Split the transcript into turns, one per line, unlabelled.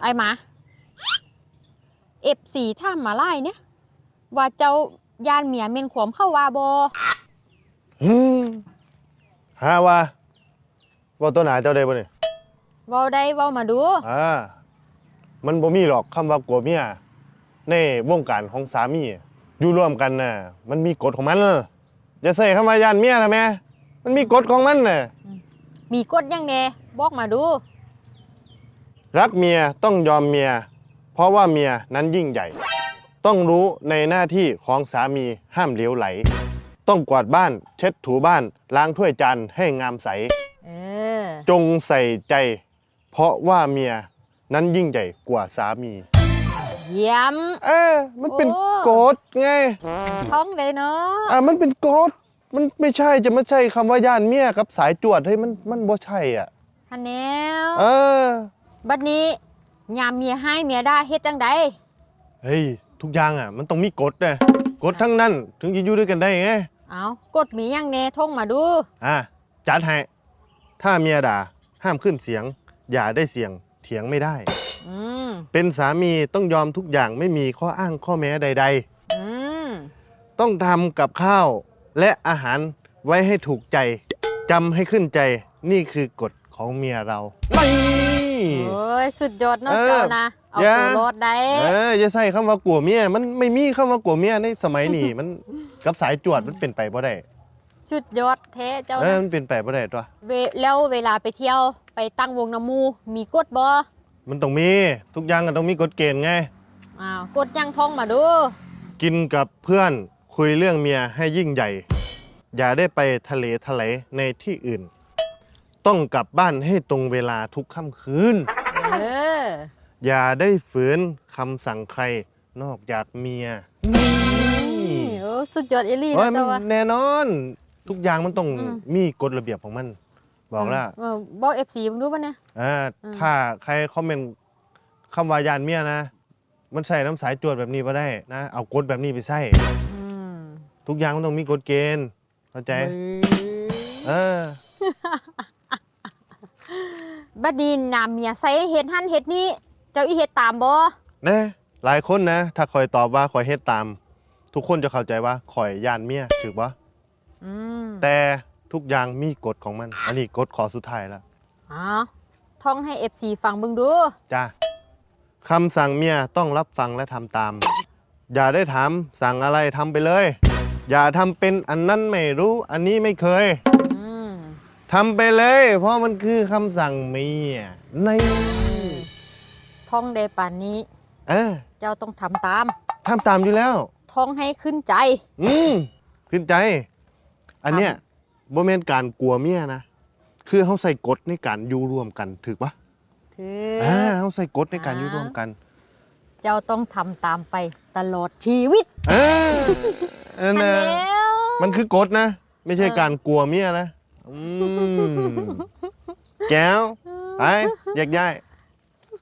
ไอ้หมาเอฟสีท่ามมาไล่เนี่ย ว่าเจ้ายานเมียเมนขวมเข้าว่าบอ
ฮึมหาว่าว่าตัวหนาเจ้าได้บ่เนี่ย
เว้าได้เว้ามาดู
อ่า มันบ่มีหรอกคำว่ากลัวเมียในวงการของสามีอยู่ร่วมกันน่ะ มันมีกฎของมันอย่าใส่คำว่าย่านเมียนะแม่มันมีกฎของมันน่ะ
มีกฎยังแน่บอกมาดู
รักเมียต้องยอมเมีย เพราะว่าเมียนั้นยิ่งใหญ่ ต้องรู้ในหน้าที่ของสามีห้ามเหลวไหล ต้องกวาดบ้านเช็ดถูบ้านล้างถ้วยจานให้งามใส
เออ
จงใส่ใจ เพราะว่าเมียนั้นยิ่งใหญ่กว่าสามี
เยี่ยม
เออ มันเป็น
โอ้
กฎไง
ท้องเลยเนาะ
อะมันเป็นกฎมันไม่ใช่จะไม่ใช่คำว่าย่านเมียกับสายจวดเฮ้ยมันมันบ่ใช่อะ
ฮันแนว
เออ
บัดนี้ยามเมียให้เมียได้เฮ็ดจังใด
เฮ้ย ทุกอย่างอะ มันต้องมีกฎนะกฎทั้งนั้น ถึงจะอยู่ด้วยกันได้ไง
เอากฎมียังแน่ท่องมาดู
อะจัดให้ถ้าเมียด่าห้ามขึ้นเสียง อย่าได้เสียงเถียงไม่ได้
อืม
เป็นสามีต้องยอมทุกอย่างไม่มีข้ออ้างข้อแม้ใด
อืม
ๆ ต้องทำกับข้าว และอาหารไว้ให้ถูกใจจำให้ขึ้นใจนี่คือกฎของเมียเราไม่
โอ้ยสุดยอดเนาะ
เออ
เจ้านะเอา
อย่า
ตัวรอดได้
เอออย่าใส่คำว่ากลัวเมียมันไม่มีคำว่ากลัวเมียในสมัยนี้มันกับสายจวดมันเป็นไปบ่ได้
สุดยอดแท้เจ้า
เออ
นะ
มันเป็นไปบ่ได้ตัว
เวแล้วเวลาไปเที่ยวไปตั้งวงน้ำมูมีกฎบ่
มันต้องมีทุกอย่างก็ต้องมีกฎเกณฑ์ไง
อ้าวกฎยังท่องมาดู
กินกับเพื่อนคุยเรื่องเมียให้ยิ่งใหญ่ อย่าได้ไปทะเลทลายในที่อื่น ต้องกลับบ้านให้ตรงเวลาทุกค่ำคืน
เออ
อย่าได้ฝืนคำสั่งใครนอกจากเมีย
นี่โอ้สุดยอดเอลี่
โอ้ย
นะ
มัน
เจ้าวะ
แน่นอน ทุกอย่างมันต้อง
อืม
มีกฎระเบียบของมัน บอกแล้ว
เออบอกเอฟซีมึงรู้ป่ะเนี่ย
อ่า
อืม
ถ้าใครคอมเมนต์คำวายานเมียนะ มันใส่น้ำสายจวดแบบนี้ก็ได้นะ เอากฎแบบนี้ไปใส่
อืม
ทุกอย่างมันต้องมีกฎเกณฑ์เข้าใจ เออ
บัดนี้นามเมียใส่เฮ็ดหั่นเฮ็ดนี่เจ้าอีเฮ็ดตามบ่
นะหลายคนนะ ถ้าคอยตอบว่าคอยเฮ็ดตาม ทุกคนจะเข้าใจว่าคอยย่านเมียถูกปะ
อืม
แต่ทุกอย่างมีกฎของมัน อันนี้กฎขอสุดท้ายแล้ว
อ๋อท่องให้ FC ฟังเบิ่งดู
จ้าคำสั่งเมียต้องรับฟังและทำตาม อย่าได้ถามสั่งอะไรทำไปเลย อย่าทำเป็นอันนั้นไม่รู้ อันนี้ไม่เคย
อืม
ทำไปเลย เพราะมันคือคำสั่งเมียใน
ท่องได้ป่านนี้
เออ
เจ้าต้องทำตาม
ทำตามอยู่แล้ว
ท่องให้ขึ้นใจ
อืมขึ้นใจ อันเนี้ยบ่แม่นการกลัวเมียนะ คือเขาใส่กฎในการอยู่ร่วมกันถูกปะ
ถือ
อ่าเขาใส่กฎในการ
อ่า
อยู่ร่วมกัน
เจ้าต้องทำตามไปตลอดชีวิต
เออนั่น
อัน
นะ
แล้ว
มันคือกฎนะ ไม่ใช่
เออ
การกลัวเมียนะ อืมแก้วไปแยกย้าย